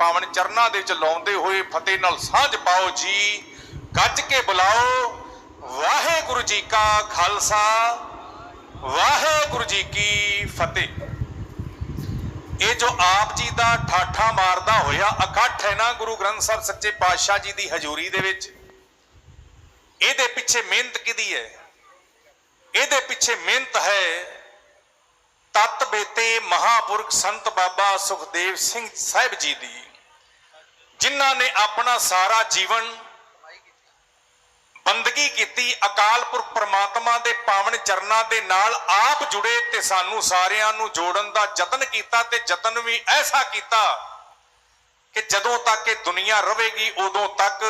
ਪਾਵਨ ਚਰਨਾਂ ਦੇ ਵਿੱਚ ਲਾਉਂਦੇ ਹੋਏ ਫਤਿਹ ਨਾਲ ਸਾਂਝ ਪਾਓ ਜੀ। ਗੱਜ ਕੇ ਬੁਲਾਓ, ਵਾਹਿਗੁਰੂ ਜੀ ਕਾ ਖਾਲਸਾ, ਵਾਹਿਗੁਰੂ ਜੀ ਕੀ ਫਤਿਹ। ਇਹ ਜੋ ਆਪ ਜੀ ਦਾ ਠਾਠਾ ਮਾਰਦਾ ਹੋਇਆ ਇਕੱਠ ਹੈ ਨਾ ਗੁਰੂ ਗ੍ਰੰਥ ਸਾਹਿਬ ਸੱਚੇ ਪਾਤਸ਼ਾਹ ਜੀ ਦੀ ਹਜ਼ੂਰੀ ਦੇ ਵਿੱਚ। ਇਹਦੇ ਪਿੱਛੇ ਮਿਹਨਤ ਕਿਹਦੀ ਹੈ? ਇਹਦੇ ਪਿੱਛੇ ਮਿਹਨਤ ਹੈ ਤਤ ਬੇਤੇ ਮਹਾਪੁਰਖ ਸੰਤ ਬਾਬਾ ਸੁਖਦੇਵ ਸਿੰਘ ਸਾਹਿਬ ਜੀ ਦੀ। ਜਿਨ੍ਹਾਂ ਨੇ ਆਪਣਾ ਸਾਰਾ ਜੀਵਨ ਬੰਦਗੀ ਕੀਤੀ, ਅਕਾਲ ਪੁਰਖ ਪ੍ਰਮਾਤਮਾ ਦੇ ਪਾਵਨ ਚਰਨਾਂ ਦੇ ਨਾਲ ਆਪ ਜੁੜੇ ਤੇ ਸਾਨੂੰ ਸਾਰਿਆਂ ਨੂੰ ਜੋੜਨ ਦਾ ਯਤਨ ਕੀਤਾ ਤੇ ਯਤਨ ਵੀ ਐਸਾ ਕੀਤਾ ਕਿ ਜਦੋਂ ਤੱਕ ਇਹ ਦੁਨੀਆ ਰਹੇਗੀ, ਉਦੋਂ ਤੱਕ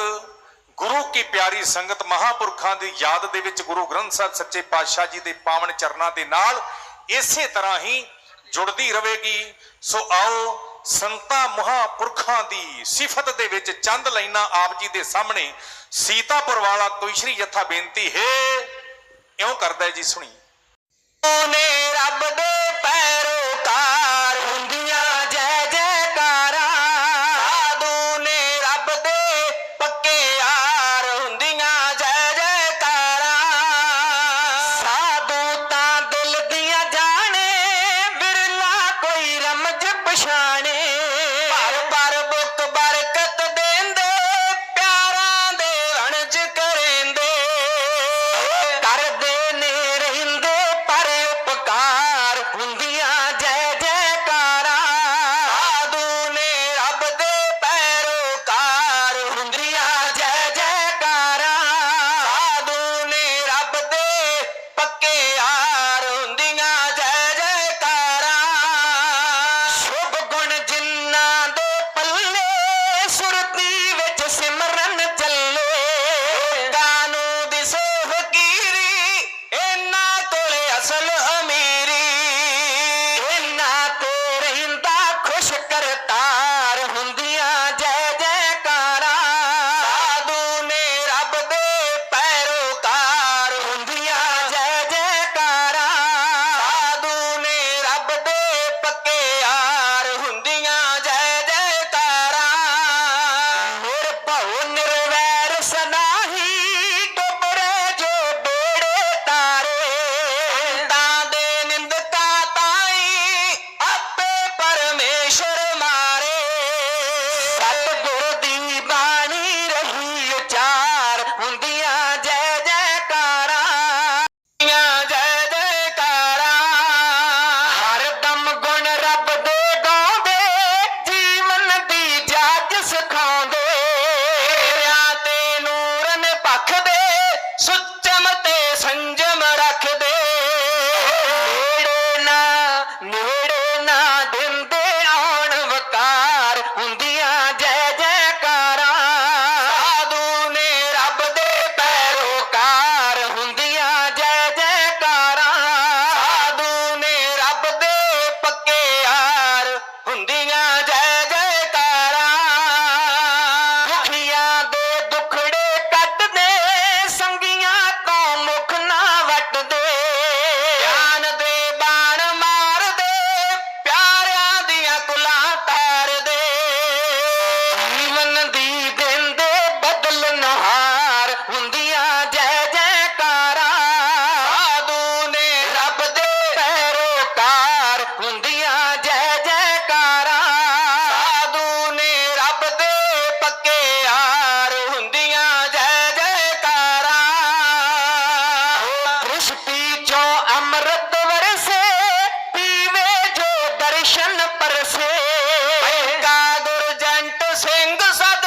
ਗੁਰੂ ਕੀ ਪਿਆਰੀ ਸੰਗਤ ਮਹਾਪੁਰਖਾਂ ਦੀ ਯਾਦ ਦੇ ਵਿੱਚ ਗੁਰੂ ਗ੍ਰੰਥ ਸਾਹਿਬ ਸੱਚੇ ਪਾਤਸ਼ਾਹ ਜੀ ਦੇ ਪਾਵਨ ਚਰਨਾਂ ਦੇ ਨਾਲ ਇਸੇ ਤਰ੍ਹਾਂ ਹੀ ਜੁੜਦੀ ਰਹੇਗੀ। ਸੋ ਆਓ ਸੰਤਾਂ ਮਹਾਪੁਰਖਾਂ ਦੀ ਸਿਫਤ ਦੇ ਵਿੱਚ ਚੰਦ ਲੈਣਾ ਆਪ ਜੀ ਦੇ ਸਾਹਮਣੇ ਸੀਤਾਪੁਰ ਵਾਲਾ ਕੋਈ ਸ਼੍ਰੀ ਜਥਾ ਬੇਨਤੀ ਹੈ। ਇਉਂ ਕਰਦਾ ਜੀ ਸੁਣੀ। ਨੇ ਰੱਬ ਦੇ ਪੈਰੋਕਾਰ ਸੁਚਮ ਤੇ ਹੁੰਦੀਆਂ ਜੈ ਜੈਕਾਰਾਂ। ਸਾਧੂ ਨੇ ਰੱਬ ਦੇ ਪੱਕੇ ਆਰ ਹੁੰਦੀਆਂ ਜੈ ਜੈਕਾਰਾਂ। ਦ੍ਰਿਸ਼ਟੀ ਚੋਂ ਅੰਮ੍ਰਿਤ ਵਰਸੇ, ਪੀਵੇ ਜੋ ਦਰਸ਼ਨ ਪਰਸੇ। ਪੈਗਾ ਗੁਰਜੰਟ ਸਿੰਘ ਸਦ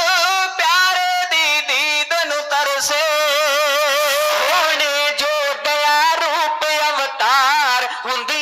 ਪਿਆਰੇ ਦੀਦ ਨੂੰ ਤਰਸੇ। ਜੋ ਦਇਆ ਰੂਪ ਅਵਤਾਰ ਹੁੰਦੇ